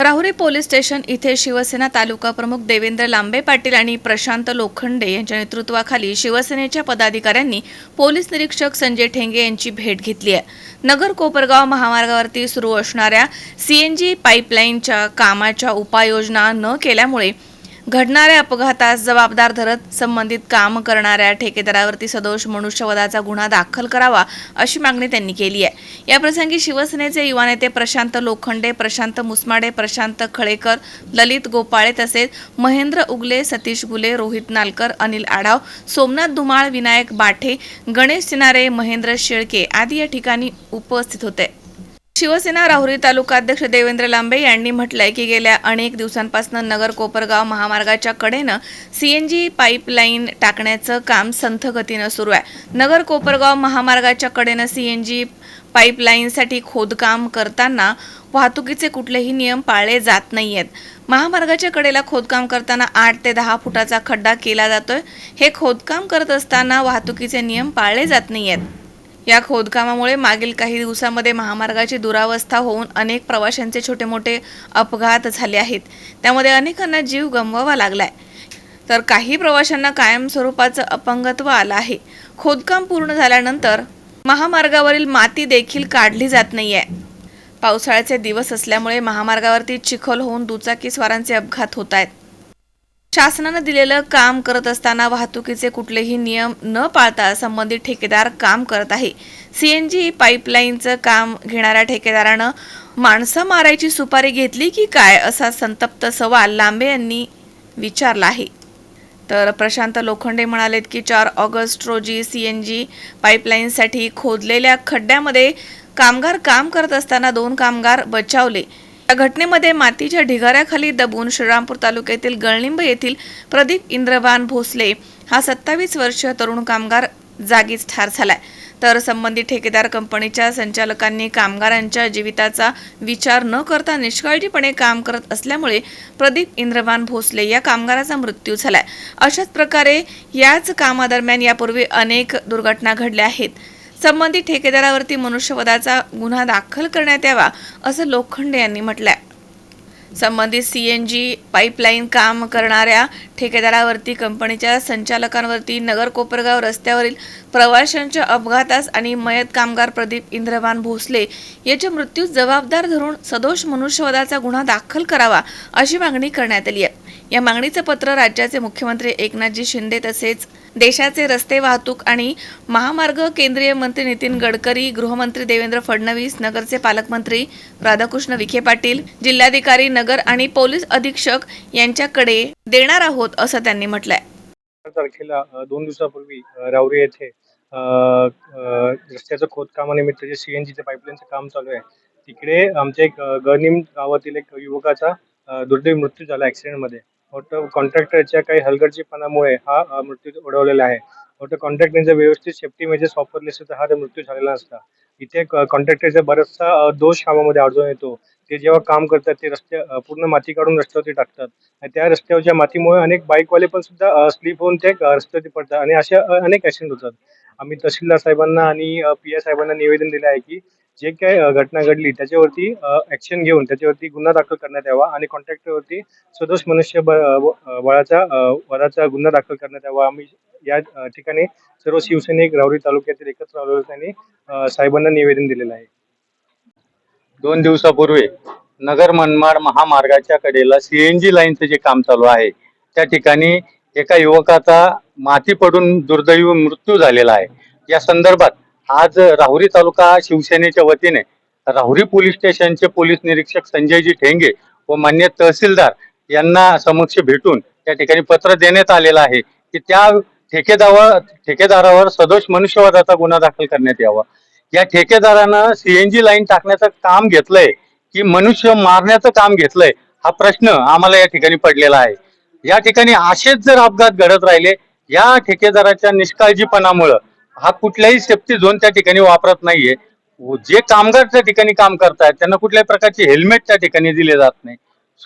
Rahuri police station इथे शिवसेना तालुका प्रमुख देवेंद्र लांबे पाटील आणि प्रशांत लोखंडे यांच्या नेतृत्वाखाली शिवसेनेच्या पदाधिकाऱ्यांनी पोलीस निरीक्षक संजय ठेंगे यांची भेट घेतली आहे. नगर कोपरगाव महामार्गावरती सुरू असणाऱ्या सीएनजी पाईपलाईनच्या कामाच्या उपाययोजना न केल्यामुळे घडणाऱ्या अपघातास जबाबदार धरत संबंधित काम करणाऱ्या ठेकेदारावरती सदोष मनुष्यवधाचा गुन्हा दाखल करावा अशी मागणी त्यांनी केली आहे. याप्रसंगी शिवसेनेचे युवा नेते प्रशांत लोखंडे प्रशांत मुसमाडे प्रशांत खळेकर ललित गोपाळे तसेच महेंद्र उगले सतीश गुले रोहित नालकर अनिल आढाव सोमनाथ धुमाळ विनायक बाठे गणेश सिनारे महेंद्र शेळके आदी या ठिकाणी उपस्थित होते. शिवसेना राहुरी तालुकाध्यक्ष देवेंद्र लांबे यांनी म्हटलंय की गेल्या अनेक दिवसांपासून नगर कोपरगाव महामार्गाच्या कडेनं सीएनजी पाईपलाईन टाकण्याचं काम संथ गतीनं सुरू आहे. नगर कोपरगाव महामार्गाच्या कडेनं सीएनजी पाईपलाईनसाठी खोदकाम करताना वाहतुकीचे कुठलेही नियम पाळले जात नाही आहेत महामार्गाच्या कडेला खोदकाम करताना आठ ते दहा फुटाचा खड्डा केला जातोय. हे खोदकाम करत असताना वाहतुकीचे नियम पाळले जात नाही आहेत या खोदकामामुळे मागील काही दिवसामध्ये महामार्गाची दुरावस्था होऊन अनेक प्रवाशांचे छोटे मोठे अपघात झाले आहेत. त्यामध्ये अनेकांना जीव गमवावा लागलाय. तर काही प्रवाशांना कायम स्वरूपाचं अपंगत्व आलं आहे. खोदकाम पूर्ण झाल्यानंतर महामार्गावरील माती देखील काढली जात नाही आहे पावसाळ्याचे दिवस असल्यामुळे महामार्गावरती चिखल होऊन दुचाकीस्वारांचे अपघात होत आहेत. शासनानं दिलेलं काम करत असताना वाहतुकीचे कुठलेही नियम न पाळता संबंधित ठेकेदार काम करत आहे. सीएनजी पाईपलाईनचं काम घेणाऱ्या ठेकेदारानं माणसं मारायची सुपारी घेतली की काय असा संतप्त सवाल लांबे यांनी विचारला आहे. तर प्रशांत लोखंडे म्हणालेत की चार ऑगस्ट रोजी सीएनजी पाईपलाईनसाठी खोदलेल्या खड्ड्यामध्ये कामगार काम करत असताना दोन कामगार बचावले. या घटनेमध्ये मातीच्या ढिगाऱ्याखाली दबून श्रीरामपूर तालुक्यातील गळनिंब येथील प्रदीप इंद्रवान भोसले हा सत्तावीस वर्षीय तरुण कामगार जागीच ठार झालाय. तर संबंधित ठेकेदार कंपनीच्या संचालकांनी कामगारांच्या जीविताचा विचार न करता निष्काळजीपणे काम करत असल्यामुळे प्रदीप इंद्रवान भोसले या कामगाराचा मृत्यू झालाय. अशाच प्रकारे याच कामादरम्यान यापूर्वी अनेक दुर्घटना घडल्या आहेत. संबंधित ठेकेदारावरती मनुष्यवधाचा गुन्हा दाखल करण्यात यावा असं लोखंडे यांनी म्हटलंय. संबंधित सी एन जी पाईपलाईन काम करणाऱ्या ठेकेदारावरती कंपनीच्या संचालकांवरती नगर कोपरगाव रस्त्यावरील प्रवाशांच्या अपघातास आणि मयत कामगार प्रदीप इंद्रवान भोसले याच्या मृत्यूस जबाबदार धरून सदोष मनुष्यवधाचा गुन्हा दाखल करावा अशी मागणी करण्यात आली आहे. या मागणीचं पत्र राज्याचे मुख्यमंत्री एकनाथजी शिंदे तसेच देशाचे रस्ते वाहतूक आणि महामार्ग केंद्रीय मंत्री नितीन गडकरी गृहमंत्री देवेंद्र फडणवीस नगरचे पालकमंत्री राधाकृष्ण विखे पाटील जिल्हाधिकारी नगर आणि पोलीस अधीक्षक यांच्याकडे देणार आहोत असं त्यांनी म्हटलंय. तारखेला दोन दिवसापूर्वी राऊरी रावरी येथे रस्त्याचं खोदकामानिमित्त जे सीएनजीचं पाईपलाईनचं काम चालू आहे तिकडे आमच्या एक गनिम गावातील एक युवकाचा दुर्दैवी मृत्यू झाला ॲक्सिडेंटमध्ये वाटतं कॉन्ट्रॅक्टरच्या काही हलगर्जीपणामुळे हा मृत्यू ओढवलेला आहे. वाटतं कॉन्ट्रॅक्टरने जर व्यवस्थित सेफ्टी मेजर्स वापरले असते तर हा मृत्यू झालेला असता इथे कॉन्ट्रॅक्टरचा बराचसा दोष कामामध्ये आढळून येतो. ते जेव्हा काम करतात ते रस्ते पूर्ण माती काढून रस्त्यावरती टाकतात. आणि त्या रस्त्यावरच्या मातीमुळे अनेक बाईकवाले पण सुद्धा स्लिप होऊन ते रस्त्यावरती पडतात. आणि अशा अनेक ऍक्सिडेंट होतात. आम्ही तहसीलदार साहेबांना आणि पी आय साहेबांना निवेदन दिले आहे की जे काय घटना घडली त्याच्यावरती ऍक्शन घेऊन त्याच्यावरती गुन्हा दाखल करण्यात यावा आणि कॉन्ट्रॅक्टरवरती सदोष मनुष्य बळाचा वराचा गुन्हा दाखल करण्यात यावा. आम्ही या ठिकाणी सर्व शिवसैनिक राहुरी तालुक्यातील एकत्र आलो त्यांनी साहेबांना निवेदन दिलेलं आहे. दोन दिवसापूर्वी नगर मनमाड महामार्गाच्या कडेला सीएनजी लाईनचं जे काम चालू आहे त्या ठिकाणी एका युवकाचा माती पडून दुर्दैवी मृत्यू झालेला आहे. या संदर्भात आज राहुरी तालुका शिवसेनेच्या वतीने राहुरी पोलीस स्टेशनचे पोलीस निरीक्षक संजयजी ठेंगे व मान्य तहसीलदार यांना समक्ष भेटून त्या ठिकाणी पत्र देण्यात आलेलं आहे की त्या ठेकेदारावर ठेकेदारावर सदोष मनुष्यवादाचा गुन्हा दाखल करण्यात यावा. या ठेकेदारानं सीएनजी लाईन टाकण्याचं काम घेतलंय की मनुष्य मारण्याचं काम घेतलंय हा प्रश्न आम्हाला या ठिकाणी पडलेला आहे. या ठिकाणी असेच जर अपघात घडत राहिले या ठेकेदाराच्या निष्काळजीपणामुळं हा कुठल्याही सेफ्टी झोन त्या ठिकाणी वापरत नाहीये. जे कामगार त्या ठिकाणी काम करतायत त्यांना कुठल्याही प्रकारचे हेल्मेट त्या ठिकाणी दिले जात नाही.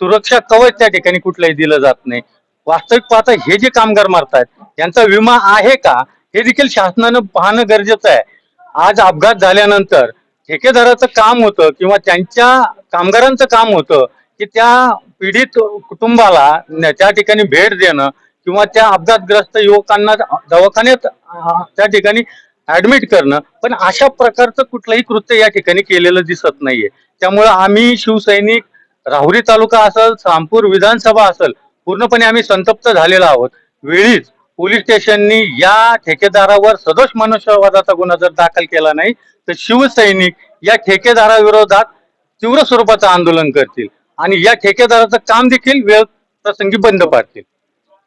सुरक्षा कवच त्या ठिकाणी कुठलंही दिलं जात नाही. वास्तविक पाहता हे जे कामगार मारतायत यांचा विमा आहे का? हे देखील शासनानं पाहणं गरजेचं आहे. आज अपघात झाल्यानंतर ठेकेदाराचं काम होतं किंवा त्यांच्या कामगारांचं काम होतं की त्या पीडित कुटुंबाला त्या ठिकाणी भेट देणं किंवा त्या अपघातग्रस्त युवकांना दवाखान्यात त्या ठिकाणी ऍडमिट करणं. पण अशा प्रकारचं कुठलंही कृत्य या ठिकाणी केलेलं दिसत नाहीये. त्यामुळे आम्ही शिवसैनिक राहुरी तालुका असेल सामपूर विधानसभा असेल पूर्णपणे आम्ही संतप्त झालेलो आहोत. वेळीच पोलीस स्टेशननी या ठेकेदारावर सदोष मनुष्यवादाचा गुन्हा जर दाखल केला नाही तर शिवसैनिक या ठेकेदाराविरोधात तीव्र स्वरूपाचं आंदोलन करतील. आणि या ठेकेदाराचं काम देखील वेळ प्रसंगी बंद पाडतील.